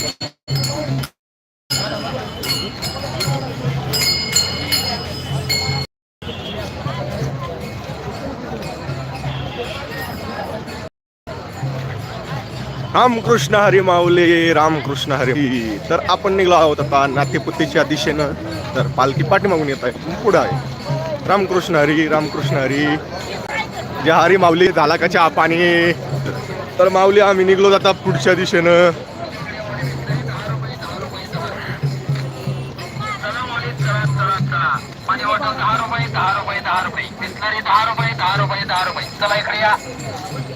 रामकृष्ण हरी माऊले रामकृष्ण हरी तर आपण निघलो आहोत आता नातेपुतेच्या दिशेनं. तर पालखी पाठीमागून येत आहे. पुढं आहे. रामकृष्ण हरी रामकृष्ण हरी. जे हरी माऊली झाला का चहा पाणी? तर माऊली आम्ही निघलो आता पुढच्या दिशेनं. रुपये दहा रुपये. चला इकडे या.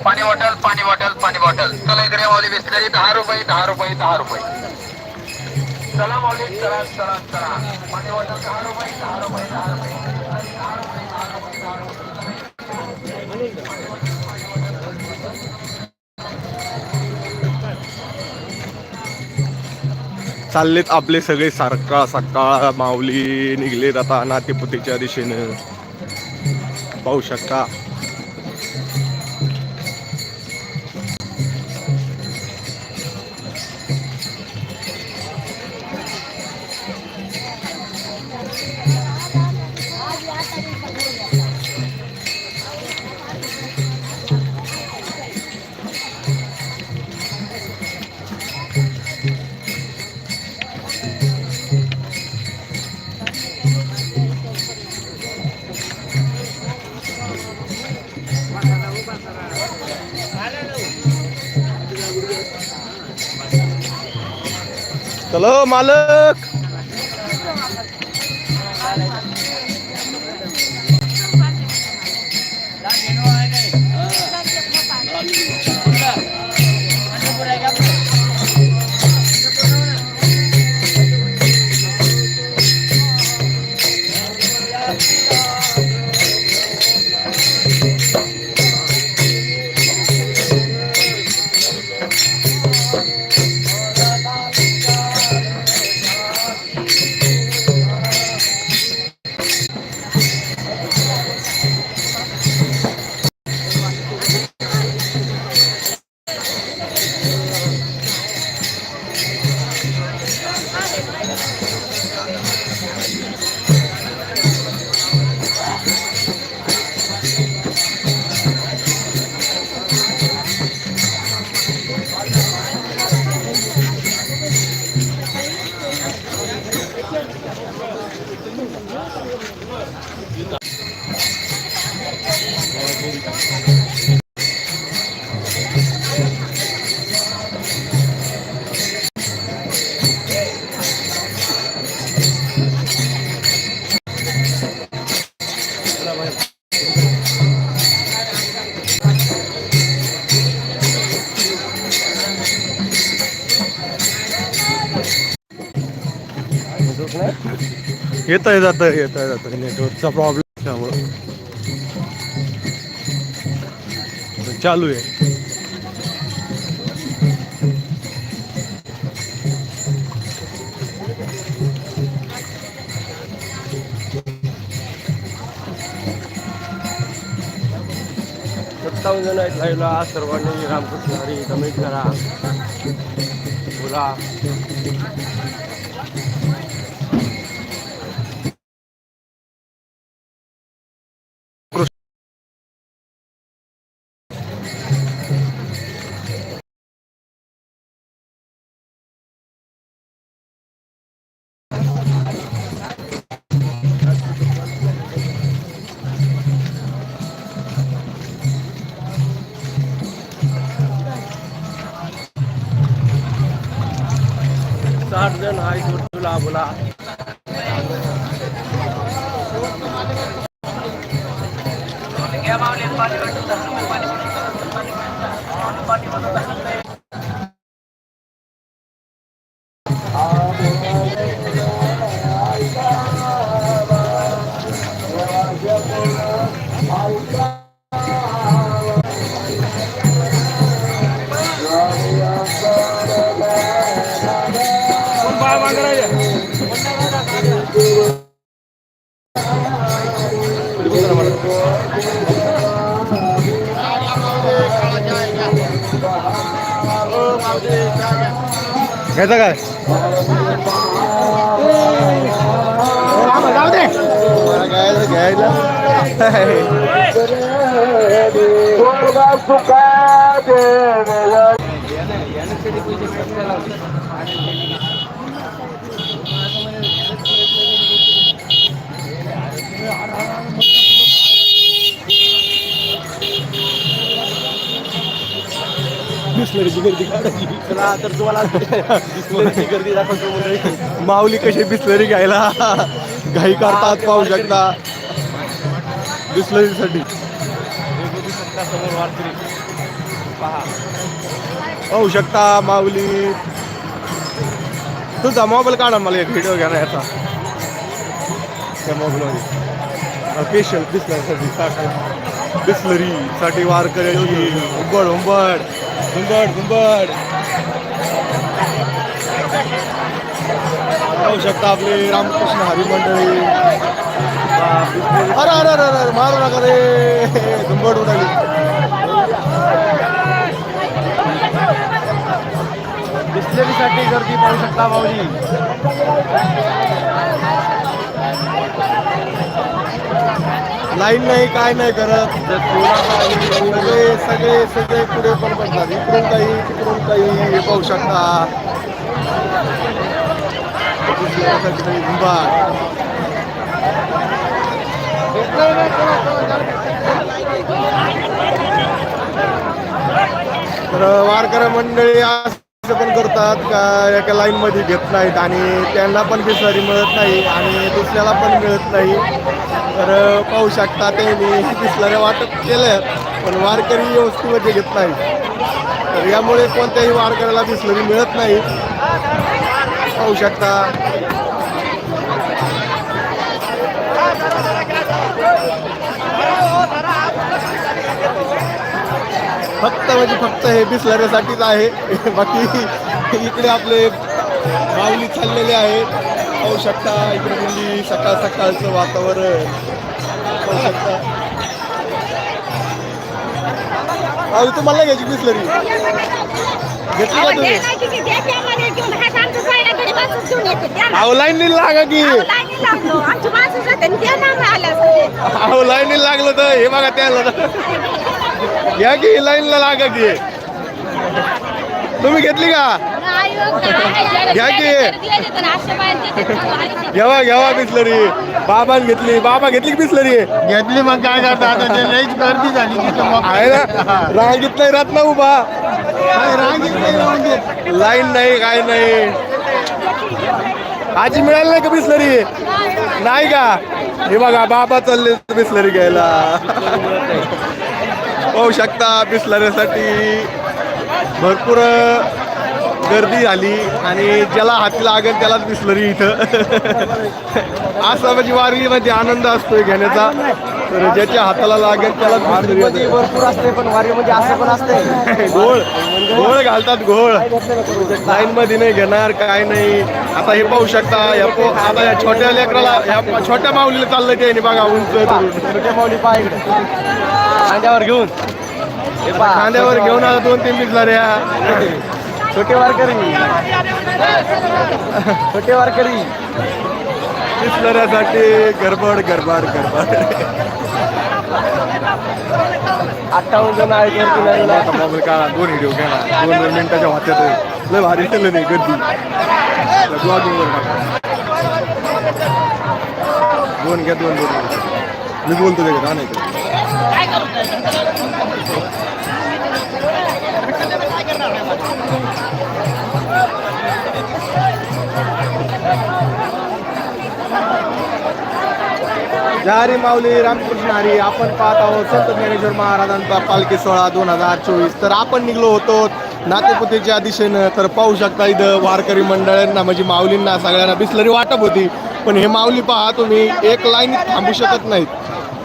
पाणी बॉटल पाणी बॉटल पाणी बॉटल. चला इकडे माऊली बिस्लरी. दहा रुपये दहा रुपये दहा रुपये. चला माऊली चला चला चला. पाणी बॉटल दहा रुपये दहा रुपये दहा रुपये. चाललेत आपले सगळे सारखा सकाळ माऊली निघलेत आता नातेपुतीच्या दिशेनं. पाहू शकता. चलो मालक येत आहे जात येत आहे जात नेटवर्कचा प्रॉब्लेम त्यामुळं चालू आहे. सत्तावन्न जण आहेत लाईव्हला सर्वांनी रामकृष्ण हरी कमेंट करा. बोला. घ्या माऊली पाणी बॉटल दहा रुपये पाणी बॉटल पाणी बॉटल पाणी बॉटल दहा रुपये घ्यायचं काय मला घ्यायला घ्यायला बिस्लरीची गर्दी काढायची. चला तर तुम्हाला बिस्लरीची गर्दी दाखवतो मंडळी. माऊली कशी बिस्लरी घ्यायला? घाई करतात पाहू शकता. बिस्लरीसाठी. समोर वारकरी पहा पाहू शकता माऊली. तुझा मोबाईल काढा मला एक व्हिडिओ घ्या याचा. त्या मोबाईलमध्ये स्पेशल बिस्लरीसाठी बिस्लरी साठी वार करायची उंबड उंबड घुंबड घुंबड पाहू शकता आपले रामकृष्ण हरी मंडळी अरे अरे अरे अरे मारू नका रे घुंबड उडाली बिस्लरीसाठी गर्दी पाहू शकता माऊली लाईन नाही काय नाही करत. सगळे सगळे सगळे पुढे पण बसतात इकडून काही तिकडून काही हे पाहू शकता. तर वारकरी मंडळी आज पण करतात का एका लाईनमध्ये घेत नाहीत आणि त्यांना पण बिस्लरी मिळत नाही आणि दुसऱ्याला पण मिळत नाही. तर पाहू शकता त्यांनी बिस्लऱ्या वाटप केल्या पण वारकरी व्यवस्थेमध्ये घेत नाही तर यामुळे कोणत्याही वारकऱ्याला बिसलरी मिळत नाही. पाहू शकता. फक्त म्हणजे फक्त हे बिस्लरीसाठीच आहे. बाकी इकडे आपले माऊली चाललेले आहेत पाहू शकता इकडे मुली सकाळ सकाळचं वातावरण. पाहू शकता. माऊली तुम्हाला घ्यायची बिस्लरी? घेतली का तुम्ही? अहो लाईन लागा की. अहो लाईन लागलं. तर हे बघा त्याला. घ्या की लाईनला लागा की तुम्ही घेतली का घ्या की घ्यावा घ्यावा बिस्लरी बाबान घेतली बाबा घेतली की बिस्लरी घेतली मग काय करता आता ते लईच गर्दी झाली तिथं मग आहे ना रांगीत नाही राहत ना उभा काय रांगेत नाही. लाईन नाही काय नाही आजी मिळाली नाही का बिस्लरी नाही का हे बघा बाबा चालले बिस्लरी घ्यायला पाहू शकता बिसलऱ्यासाठी. भरपूर गर्दी झाली आणि ज्याला हाती लागेल त्यालाच बिस्लरी इथं. असा म्हणजे वारीमध्ये आनंद असतोय घेण्याचा. तर ज्याच्या हाताला लागेल त्यालाच बिस्लरी भरपूर असते पण वारीमध्ये असं पण असते घोळ घोळ घालतात घोळ. लाईन मध्ये नाही घेणार काय नाही. आता हे पाहू शकता या पो- आता या छोट्या लेकराला या छोट्या माऊलीला चाललंय ते बघा उंच. छोट्या माऊली इकडे खांद्यावर घेऊन. खांद्यावर घेऊन आता दोन तीन बिसलाऱ्या छोटे वारकरी. छोटे वारकरी. बिसलऱ्यासाठी गडबड गडबड गडबड अठ्ठावन्न जण. आता मोबाईल काढा दोन व्हिडिओ घ्या दोन दोन मिनिटाच्या वाचत लय भारी केलं नाही गर्दी. दोन घ्या दोन दोन मी बोलतो हा नाही हरी माऊली रामकृष्ण हरी आपण पाहत आहोत संत ज्ञानेश्वर महाराजांचा पालखी सोहळा दोन हजार चोवीस. तर आपण निघलो होतो नातेपुतेच्या दिशेनं. तर पाहू शकता इथं वारकरी मंडळांना म्हणजे माऊलींना सगळ्यांना बिसलरी वाटप होती. पण हे माऊली पहा तुम्ही एक लाईनीत थांबू शकत नाहीत.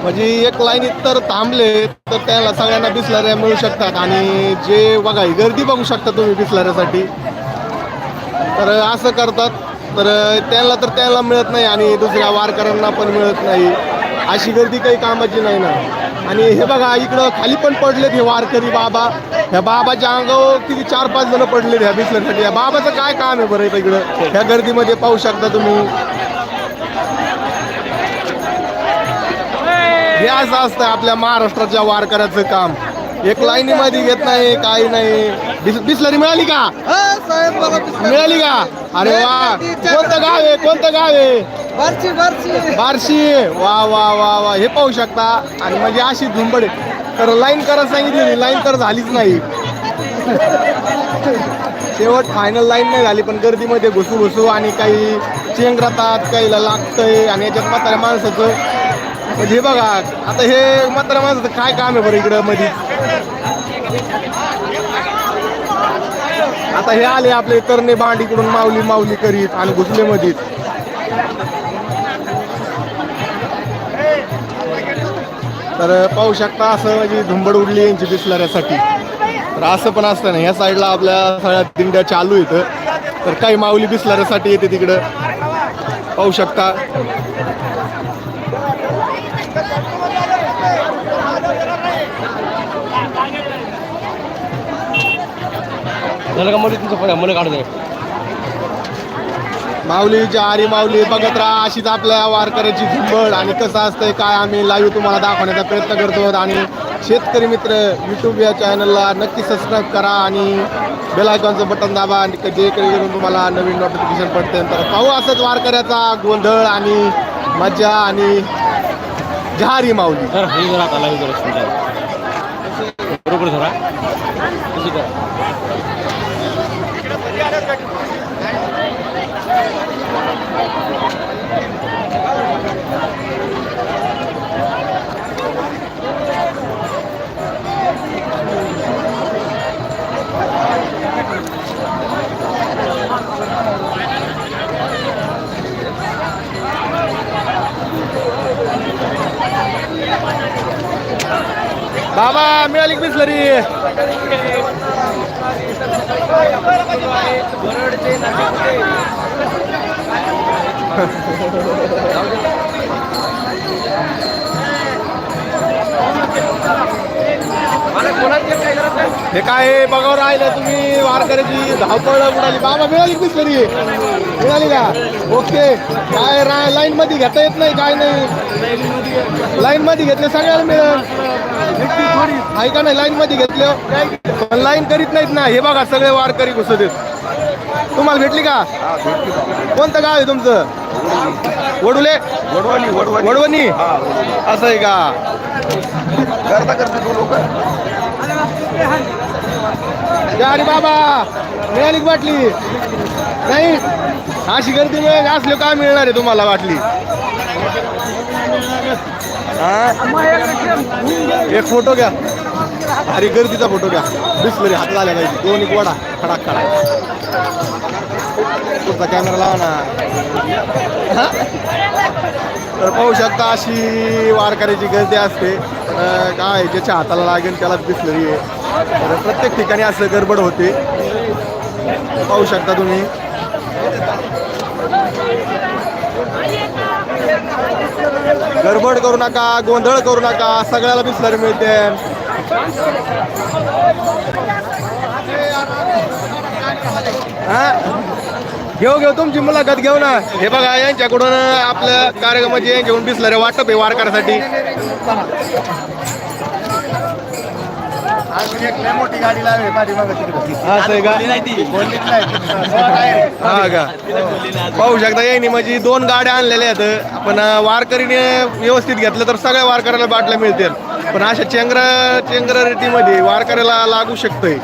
म्हणजे एक लाईनीत तर थांबले तर त्याला सगळ्यांना बिसलऱ्या मिळू शकतात. आणि जे बघा गर्दी बघू शकता तुम्ही बिसलऱ्यासाठी. तर असं करतात. तर त्यांना तर त्यांना मिळत नाही आणि दुसऱ्या वारकऱ्यांना पण मिळत नाही. अशी गर्दी काही कामाची नाही ना. आणि हे बघा इकडं खाली पण पडलेत हे वारकरी बाबा. ह्या बाबाच्या अंगावर किती चार पाच जण पडलेत ह्या बिसल्यासाठी या बाबाचं काय काम आहे बरं इथं इकडं? ह्या गर्दीमध्ये पाहू शकता तुम्ही. हे असं असतं आपल्या महाराष्ट्राच्या वारकऱ्याचं काम. एक लाईनीमध्ये घेत नाही काही नाही. बिस- बिसलरी मिळाली का? मिळाली का? अरे वा. कोणतं गाव आहे? कोणतं गाव आहे? बारची बारची बारशी. वा वा वा वा. हे पाहू शकता. आणि म्हणजे अशी झुंबड. तर लाईन करा सांगितली लाईन तर झालीच नाही. शेवट फायनल लाईन नाही झाली पण गर्दीमध्ये घुसू घुसू आणि काही चेंग राहतात काहीला लागतंय आणि याच्यात म्हाताऱ्या माणसाचं म्हणजे हे बघा आता हे मात्र माणसाचं काय काम आहे बरं इकडं मध्ये आता हे आले आपले तरणे भांडीकडून माऊली माऊली करीत आणि घुसले मधीत. तर पाहू शकता असं म्हणजे धुंबड उडली यांची बिसलऱ्यासाठी. तर असं पण असतं ना ह्या साईडला आपल्या सगळ्या दिंड्या चालू येतं तर काही माऊली बिसलऱ्यासाठी येते तिकडं. पाहू शकता. झालं का मुली तुमचं मुलं काढू दे. माऊली आरी माऊली बघत राहा अशीच आपल्या वारकऱ्याची झुंबड आणि कसं असतंय काय आम्ही लाईव्ह तुम्हाला दाखवण्याचा प्रयत्न करतो. आणि शेतकरी मित्र यूट्यूब या चॅनलला नक्की सबस्क्राईब करा आणि बेल आयकॉनचं बटन दाबा. आणि जे करून तुम्हाला नवीन नोटिफिकेशन पडते तर पाहू असंच वारकऱ्याचा गोंधळ आणि मज्जा आणि जहारी माऊली. बरोबर बाबा मिळाली का बिसलरी? हे काय बघा राहिलं तुम्ही वारकऱ्याची धावपळ उडाली. बाबा मिळाली का बिसलरी? मिळाली का? ओके. काय राय लाईन मध्ये घेता येत नाही काय नाही. लाईन मध्ये घेतले सगळ्याला मिळेल. आहे का नाही? लाईन मध्ये घेतले. पण लाईन करीत नाहीत ना. हे बघा सगळे वारकरी घुसत तुम्हाला भेटली का? कोणतं गाव आहे तुमचं? वडुले? वडवणी. वडवणी असं आहे का? करता करता लोक अरे बाबा. मिळाली वाटली बाटली? नाही? अशी गर्दी मिळेल असले काय मिळणार आहे तुम्हाला बाटली? हा? एक फोटो घ्या. अरे गर्दीचा फोटो घ्या. बिस्लरी हात आल्या पाहिजे. दोन एक वडा. खडा खडा पुढचा कॅमेरा लावा ना. हा? तर पाहू शकता अशी वारकऱ्याची गर्दी असते. काय ज्याच्या हाताला लागेल त्याला बिस्लरी आहे. तर प्रत्येक ठिकाणी असं गडबड होते. पाहू शकता तुम्ही. गडबड करू नका गोंधळ करू नका सगळ्याला बिस्लरी मिळते. घेऊ घेऊ तुमची मुलाखत घेऊ ना. हे बघा यांच्याकडून आपल्या कार्यक्रमाची घेऊन बिसलरी वाटप आहे वारकऱ्यासाठी. मोठी गाडी लावे असं आहे का? हा का? पाहू शकता यांनी म्हणजे दोन गाड्या आणलेल्या आहेत. आपण वारकरीने व्यवस्थित घेतलं तर सगळ्या वारकऱ्याला बाटल्या मिळतील. पण अशा चेंगरा चेंगरा रेटीमध्ये वारकऱ्याला लागू शकतंय.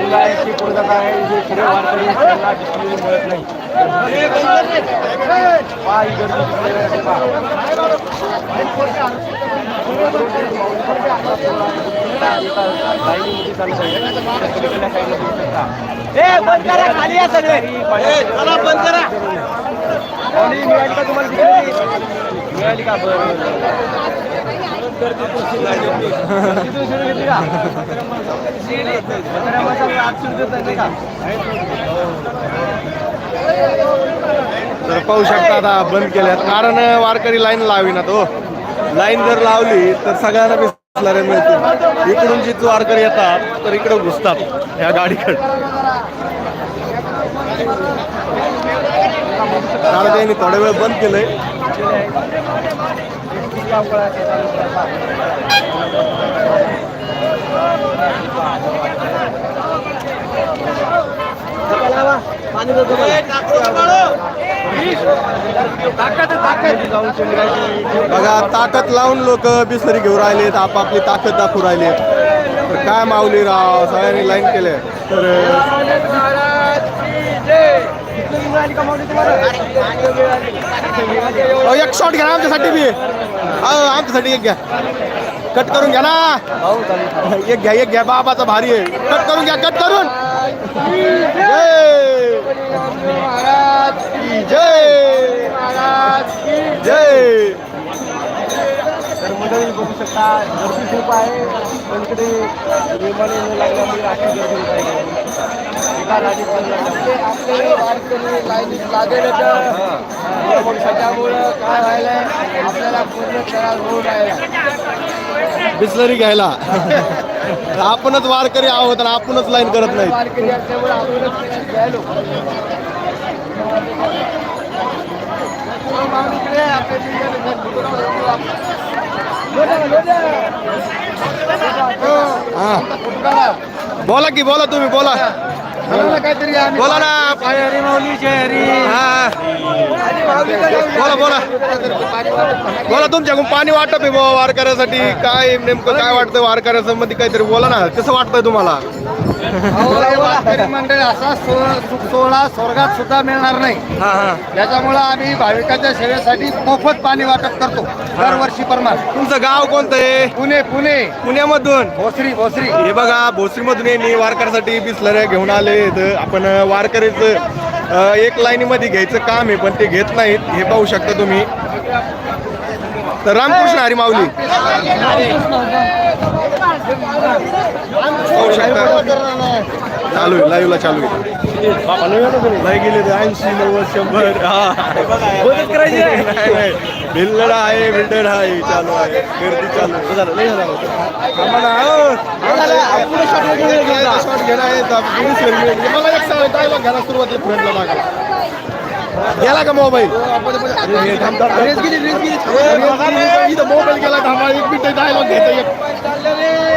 मुलांची पूर्तता आहे जे खरे वारकरी त्यांना डिस्प्ले मिळत नाही पाय गर्दी खाली या सर्व बंद करा तुम्हाला मिळाली का बरं? तर पाहू शकता आता बंद केल्यात. कारण वारकरी लाईन लावी ना तो हो. लाईन जर लावली तर सगळ्यांना बिसणारे मिळतील इकडून जी वारकरी येतात तर इकडे घुसतात ह्या गाडीकडे. कारण त्यांनी थोडा वेळ बंद केलंय. बघा ताकद लावून लोक बिसरी घेऊन राहिलेत आपापली ताकद दाखवू राहिलेत. तर काय माऊली राव सगळ्यांनी लाईन केले तर अहो, एक शॉट घ्या ना आमच्यासाठी बी. अहो, आमच्यासाठी एक घ्या. कट करून घ्या ना. एक घ्या एक घ्या. बाबाचा भारी आहे. कट करून घ्या कट करून. जय. जय. जय. तर मंडळी बघू शकता गर्दी खूप आहे पण तिकडे विमाने न लागल्यामुळे अशी गर्दी होत आहे एका आपले वारकरी लाईनीत लागेल काय व्हायलंय आपल्याला पूर्ण त्रास राहिला बिस्लरी घ्यायला. आपणच वारकरी आहोत आणि आपणच लाईन करत नाही वारकरी असल्यामुळे आपणच घ्यायलो बोला की बोला तुम्ही बोला. Hello. काहीतरी बोला ना. हरी माऊली हरी हा. बोला बोला. बोला तुमच्याकडून पाणी वाटप आहे बुवा वारकऱ्यासाठी. काय नेमकं काय वाटतं वारकऱ्यासंबंधी काहीतरी बोला ना. कसं वाटतंय तुम्हाला? मंडळ असा सुख सोहळा स्वर्गात सुद्धा मिळणार नाही. हा हा. त्याच्यामुळं आम्ही भाविकांच्या सेवेसाठी मोफत पाणी वाटप करतो दरवर्षी प्रमाण. तुमचं गाव कोणतं आहे? पुणे पुणे. पुण्यामधून? भोसरी भोसरी. हे बघा भोसरीमधून यांनी वारकऱ्यासाठी बिसलऱ्या घेऊन आले तर आपण वारकरीचं एक लाईनीमध्ये घ्यायचं काम आहे पण ते घेत नाहीत. हे पाहू शकता तुम्ही. तर रामकृष्ण हरी माऊली. पाहू शकता. चालू आहे लाईव्हला चालू आहे. नाही गेले ते ऐंशी नव्वद शंभर. हा. बिल्डर आहे. बिल्डर आहे चालू आहे. गर्दी चालू आहे. आम्हाला हो. शॉट घेणं आहे. मला एक सांग गेला का मोबाईल इथं मोबाईल गेला थांबा एक मिनिट डायलॉग घ्यायचा एक.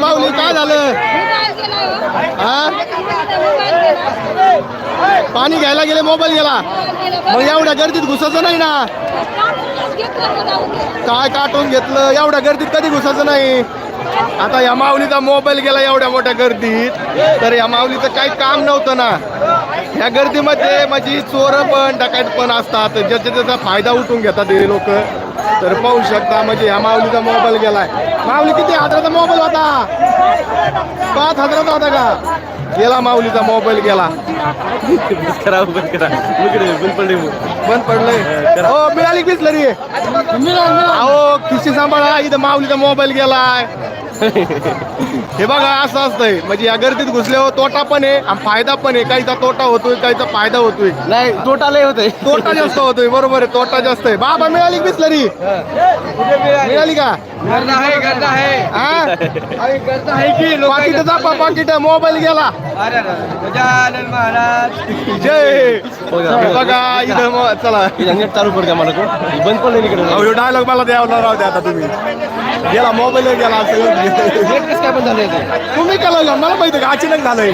माऊली काय झालं? हा पाणी घ्यायला गेले मोबाईल गेला. मग एवढ्या गर्दीत घुसायचं नाही ना. काय काटून घेतलं? एवढ्या गर्दीत कधी घुसायचं नाही? आता या माऊलीचा मोबाईल गेला एवढ्या मोठ्या गर्दीत. तर या माऊलीचं काही काम नव्हतं ना. या गर्दीमध्ये माझी चोर पण डकायत पण असतात. ज्याचा त्याचा फायदा उठून घेतात हे लोक. तर पाहू शकता म्हणजे या माऊलीचा मोबाईल गेलाय. माऊली किती हजाराचा मोबाईल होता? पाच हजाराचा होता का? गेला माऊलीचा मोबाईल गेला. करा बंद करा. इकडे बंद पडले बंद पडलंय हो मिळाली बिसलरी? अहो खिशी सांभाळा इथं माऊलीचा मोबाईल गेलाय. हे बघा असं असतंय. म्हणजे या गर्दीत घुसल्यावर तोटा पण आहे आणि फायदा पण आहे. काहीचा तोटा होतोय काहीचा फायदा होतोय. नाही तोटा लय होते तोटा जास्त होतोय. बरोबर आहे तोटा जास्त आहे. बाबा मिळाली बिसलरी? मिळाली का? हा? पाकिट मोबाईल गेला. जय. हे बघा इथं मग- चला. नेट मला बंद पडले इकडे. डायलॉग मला द्यावा राहू द्या आता तुम्ही. गेला मोबाईल गेला सगळं काय झालं तुम्ही केलं मला माहिती का? अचानक झालंय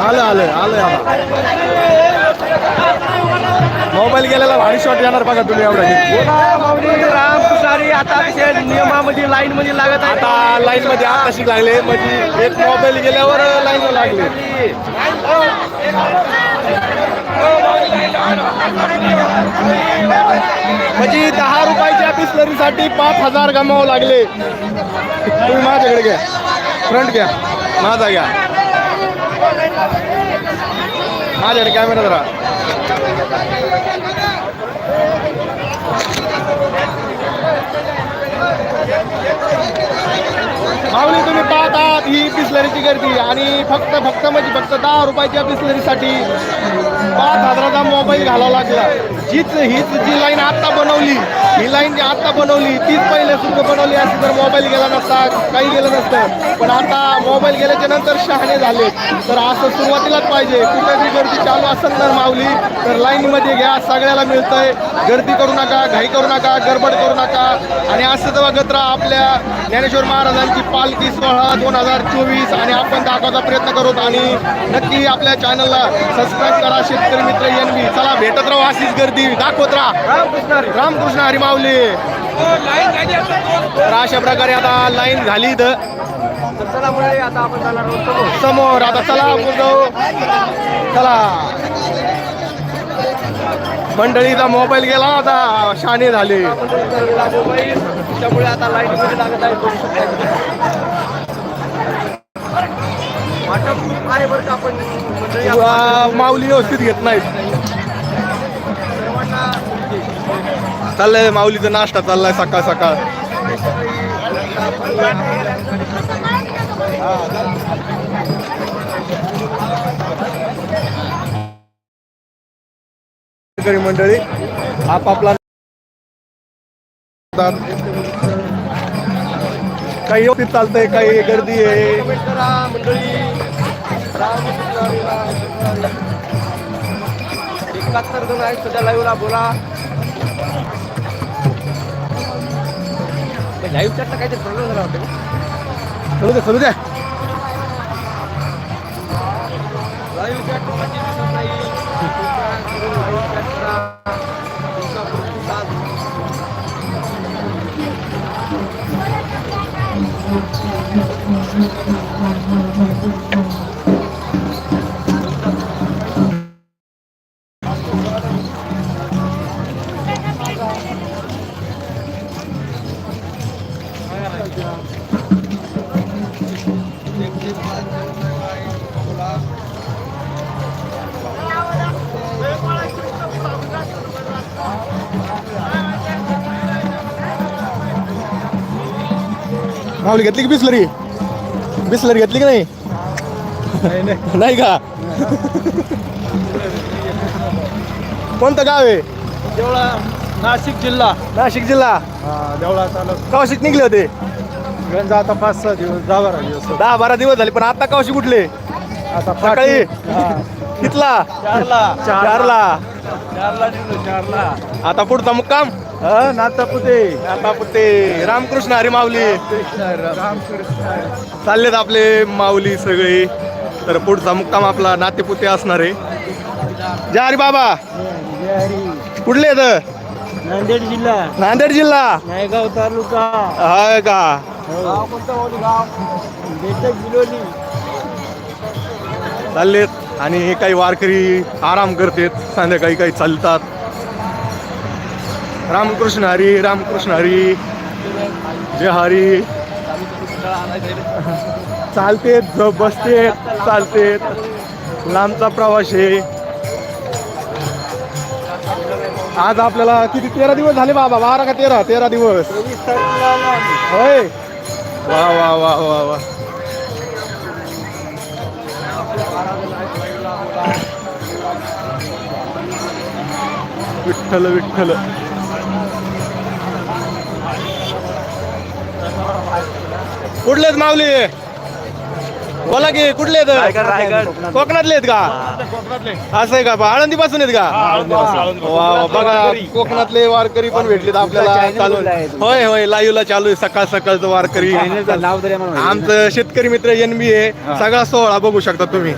आलं आलं आलं आलं मोबाईल गेलेला भारी शॉट येणार बघा तुम्ही एवढा. राम कुसारी आता नियमामध्ये लाईन मध्ये लागत आहे आता लाईन मध्ये आताशी लागले म्हणजे एक मोबाईल गेल्यावर लाईन लागले. म्हणजे दहा रुपयाच्या बिस्लरीसाठी पाच हजार गमावं लागले. तुम्ही माझ्याकडे घ्या. फ्रंट घ्या. माझा घ्या. माझ्याकडे कॅमेरा जरा. भावनी तुम्ही पाहत आहात ही बिसलरीची गर्दी. आणि फक्त फक्त म्हणजे फक्त दहा रुपयाच्या बिसलरीसाठी पाच हजाराचा मोबाईल घालावा लागला. जीच हीच जी लाईन आत्ता बनवली ही लाईन जी आत्ता बनवली तीच पहिले सुद्धा बनवली असती तर मोबाईल गेला नसता काही गेलं नसतं. पण आता मोबाईल गेल्याच्यानंतर शहाणे झाले. तर असं सुरुवातीलाच पाहिजे. कुठेतरी गर्दी चालू असेल तर मावली तर लाईनमध्ये घ्या सगळ्याला मिळतंय. गर्दी करू नका घाई करू नका गडबड करू नका. आणि असं बघत गत्रा आपल्या ज्ञानेश्वर महाराजांची पालखी सोहळा दोन हजार चोवीस आणि आपण दाखवायचा प्रयत्न करू आणि नक्की आपल्या चॅनलला सबस्क्राईब करा शेतकरी मित्र एन चला भेटत राहू अशीच गर्दी. दाखवत राहा. रामकृष्ण हरी माऊली तर अशा प्रकारे आता लाईन झाली इथं. समोर. आता चला जाऊ. चला. मंडळीचा मोबाईल गेला आता शाणे झाले. त्यामुळे आता लाइट माऊली व्यवस्थित घेत नाहीत. चाललंय माऊलीचा नाश्ता चाललाय सकाळ सकाळ. मंडळी आपापला काही चालतंय काही गर्दी आहे. मंडळी एकाहत्तर जण आहेत सध्या लाईव्हला बोला. लाईव्ह चॅटला काहीतरी प्रॉब्लेम झाला होता चलू दे चलू द्या लाईव्ह चॅट कोणाची दिसत नाही. लाईव्ह चॅट माऊली घेतली की बिस्लरी? बिस्लरी घेतली की नाही? नाही का? कोणतं गाव आहे? देवळा नाशिक जिल्हा. नाशिक जिल्हा. देवळा तालुका. कौशिक निघले होते? आता पाच सहा दिवस दहा बारा दिवस दहा बारा दिवस झाले पण आता कौशी कुठले आता सकाळी? कितला? चारला. चारला. चारला. आता पुढचा मुक्काम? नाता पुते आता पुढे रामकृष्ण हरी माऊली रामकृष्ण चाललेत आपले माऊली सगळे. तर पुढचा मुक्काम आपला नातेपुते असणार आहे. जय हरी बाबा. कुठले आहेत? नांदेड जिल्हा. नांदेड जिल्हा. नायगाव तालुका. हाय का? चाललेत. आणि काही वारकरी आराम करतात. संध्याकाळी काही चालतात. रामकृष्ण हरी रामकृष्ण हरी। जय हरी। चालते बसते चालते लांबचा प्रवास आहे. आज आपल्याला किती? तेरा दिवस झाले बाबा. बारा का तेरा? तेरा दिवस. होय. वा वा वा वा वा. विठ्ठल विठ्ठल. कुठलेत माऊली? बोला की कुठले आहेत? कोकणातले आहेत का? असं आहे का? आळंदी पासून आहेत का? वा वा, बघा कोकणातले वारकरी पण भेटलेत आपल्याला चालून. होय होय लाईव्हला चालू आहे सकाळ सकाळचं वारकरी. नाव तरी आम्हाला आमचं शेतकरी मित्र एन बी आहे सगळा सोहळा बघू शकता तुम्ही.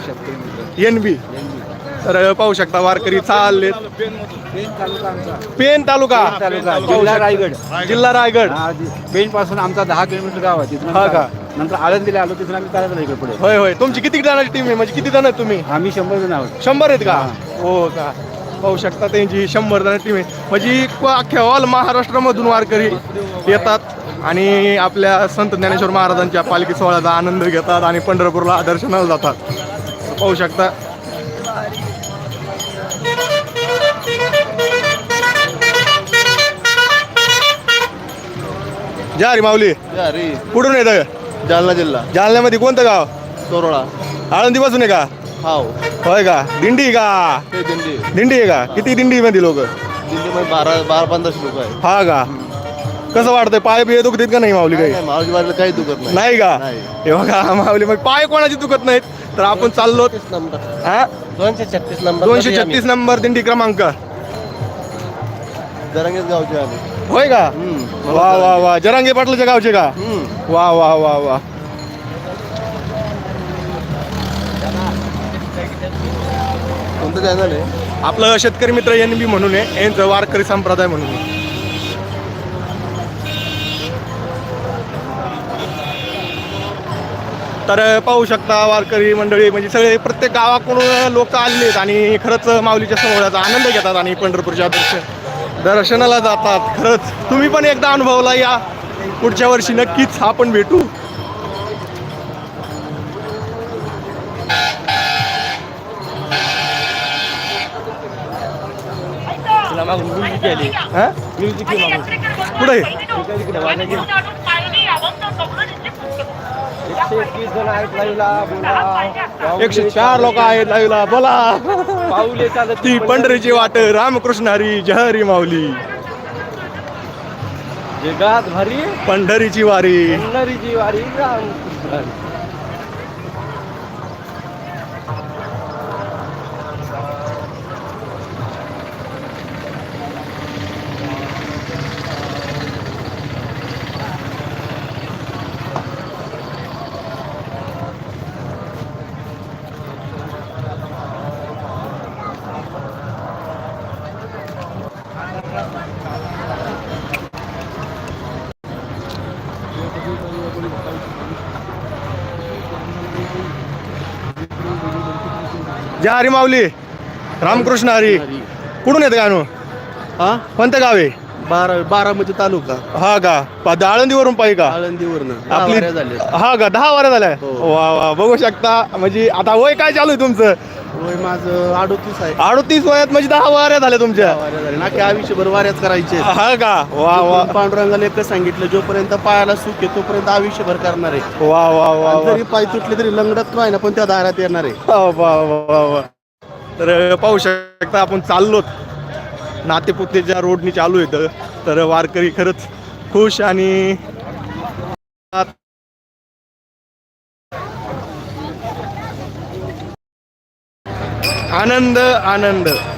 एन बी तर पाहू शकता वारकरी आमचा पेन तालुका. तालुका. जिल्हा रायगड. जिल्हा रायगड. पेन पासून आमचा दहा किलोमीटर गाव आहे. तिथून हा का? नंतर आळंदीला आलो तिथून आम्ही करायला इकडे पुढे. होय होय. तुमची किती जणांची टीम आहे? म्हणजे किती जण आहेत तुम्ही? आम्ही शंभर जण आहोत. शंभर आहेत का? हो. का? पाहू शकता त्यांची शंभर जण टीम आहे. म्हणजे अख्ख्या ऑल महाराष्ट्रामधून वारकरी येतात आणि आपल्या संत ज्ञानेश्वर महाराजांच्या पालखी सोहळ्याचा आनंद घेतात आणि पंढरपूरला दर्शनाला जातात. पाहू शकता. जय हरी माऊली. कुठून येत जालना जिल्हा. जालन्यामध्ये कोणतं गाव? तोरळा आळंदी पासून आहे का? हाव. होय का? दिंडी का? ते दिंडी. दिंडी आहे का? किती दिंडी मध्ये लोक? दिल्लीमध्ये बारा बारा पंधराशे लोक आहेत. हा का? कसं वाटतंय? पाय बिय दुखतात का नाही माऊली काही? वाजला काही दुखत नाही. नाही का? नाही. हे बघा माऊली मग पाय कोणाची दुखत नाहीत? तर आपण चाललो. छत्तीस नंबर. हा? दोनशे छत्तीस नंबर. दोनशे छत्तीस नंबर दिंडी क्रमांक. जरंगेच गावचे आम्ही. होय का. वा वा वा. जरांगे पाटलाच्या गावचे का. वा वा वा वा. कोणतं चॅनल आहे आपलं शेतकरी मित्र एन बी म्हणून आहे. यांचं वारकरी संप्रदाय म्हणून आहे. तर पाहू शकता वारकरी मंडळी म्हणजे सगळे प्रत्येक गावाकडून लोक आलेले आहेत आणि खरंच माऊलीच्या सोहळ्याचा आनंद घेतात आणि पंढरपूरच्या दर्शन दर्शनाला जातात. खरंच तुम्ही पण एकदा अनुभवला या. पुढच्या वर्षी नक्कीच आपण भेटू. म्युझिक हा? म्युझिक पुढे एकशे एकवीस जण आहेत लाईव्हला. बोला. एकशे चार लोक आहेत लाईव्हला. बोला. पाऊले चालत ती पंढरीची वाट रामकृष्ण हरी जहरी माऊली. जगात भारी पंढरीची वारी. पंढरीची वारी राम जय हरी माऊली. रामकृष्ण हरी. कुठून येतं गाणू? हा? कोणतं गाव आहे? बारा बारामती तालुका. हा का? पा- आळंदीवरून पाहिजे का? आळंदीवरनं आपली झाले हा का? दहा वाऱ्या झाल्या. हो. वा वा. बघू शकता. म्हणजे आता वय काय चालू आहे तुमचं? वय माझं अडोतीस आहे. अडतीस वयात म्हणजे दहा वाऱ्या झाल्या तुमच्या. वाऱ्या झाल्या. आयुष्यभर वाऱ्याच करायचे. हा का? वा वा. पांडुरंगाला एकच सांगितलं जोपर्यंत पायाला सुख आहे तोपर्यंत आयुष्यभर करणार आहे. वा वा वा आणि वा. जरी पाय तुटले तरी लंगडत नाही ना पण त्या दारात येणार आहे. वा वा वा वा. तर पाहू शकता आपण चाललोत. नातेपुतेच्या रोडनी चालू येतं तर वारकरी खरंच खुश आणि आनंद आनंद.